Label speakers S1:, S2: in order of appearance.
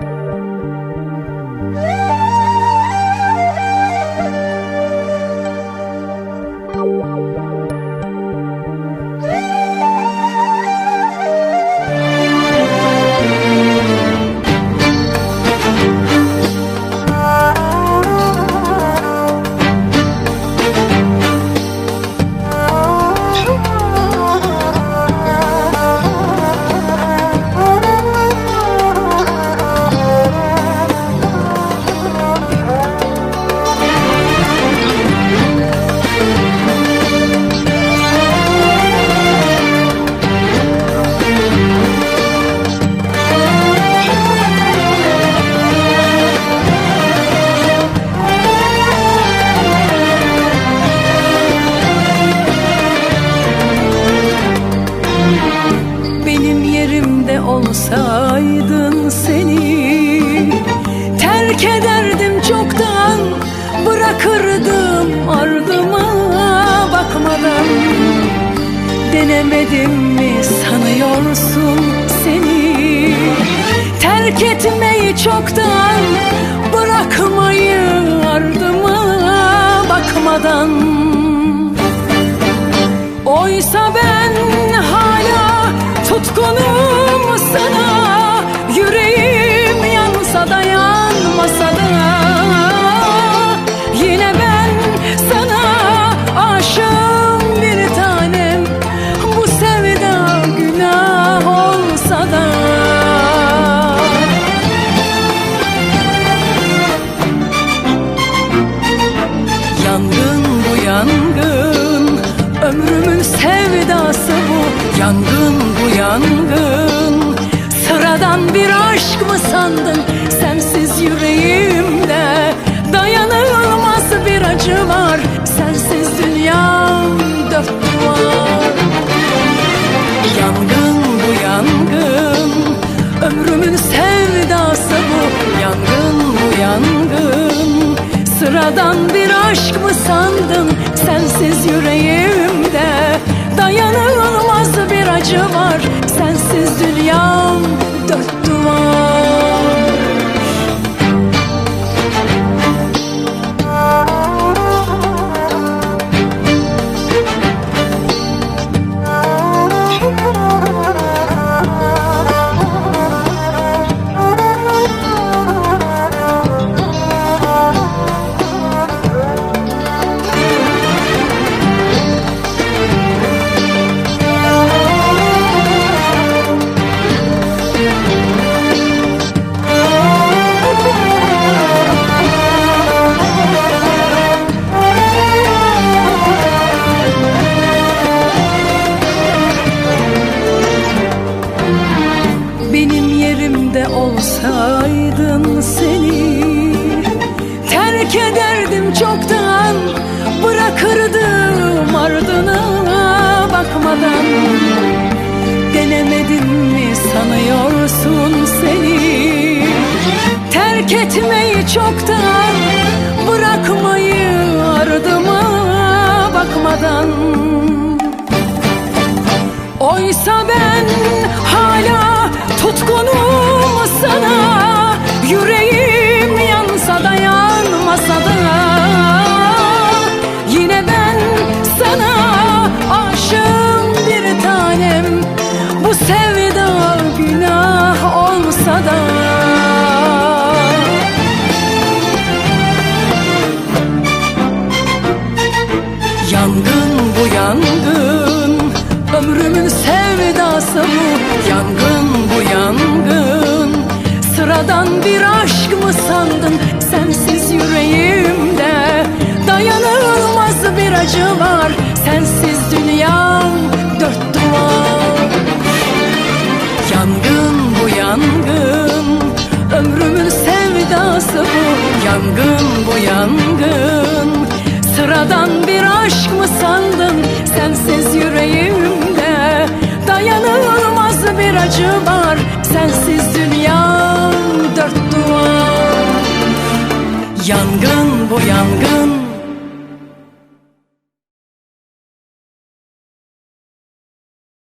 S1: Bye. Yerimde olsaydın seni. Terk ederdim çoktan Bırakırdım ardıma. Bakmadan Denemedim mi sanıyorsun seni? Terk etmeyi çoktan Bırakmayı ardıma. Bakmadan. Oysa ben yanmasa da Yine ben sana aşığım bir tanem. Bu sevda günah olsa da. Yangın bu yangın Ömrümün sevdası bu. Yangın bu yangın Sıradan bir aşk bir acı var. Sensiz dünyam dört duvar Yangın bu yangın. Ömrümün sevdası bu. Yangın bu yangın. Sıradan bir aşk mı sandın? Sensiz yüreğimde Dayanılmaz bir acı var. Sensiz dünyam yerimde olsaydın seni Terk ederdim çoktan Bırakırdım ardına bakmadan. Denemedim mi sanıyorsun seni? Terk etmeyi çoktan Bırakmayı ardıma bakmadan. Oysa ben bu Yangın bu yangın. Sıradan bir aşk mı sandın? Sensiz yüreğimde Dayanılmaz bir acı var. Sensiz dünyam dört duvar. Yangın bu yangın. Ömrümün sevdası bu. Yangın bu yangın. Sıradan bir aşk mı sandın acı var. Sensiz dünyam dört duvar. Yangın bu yangın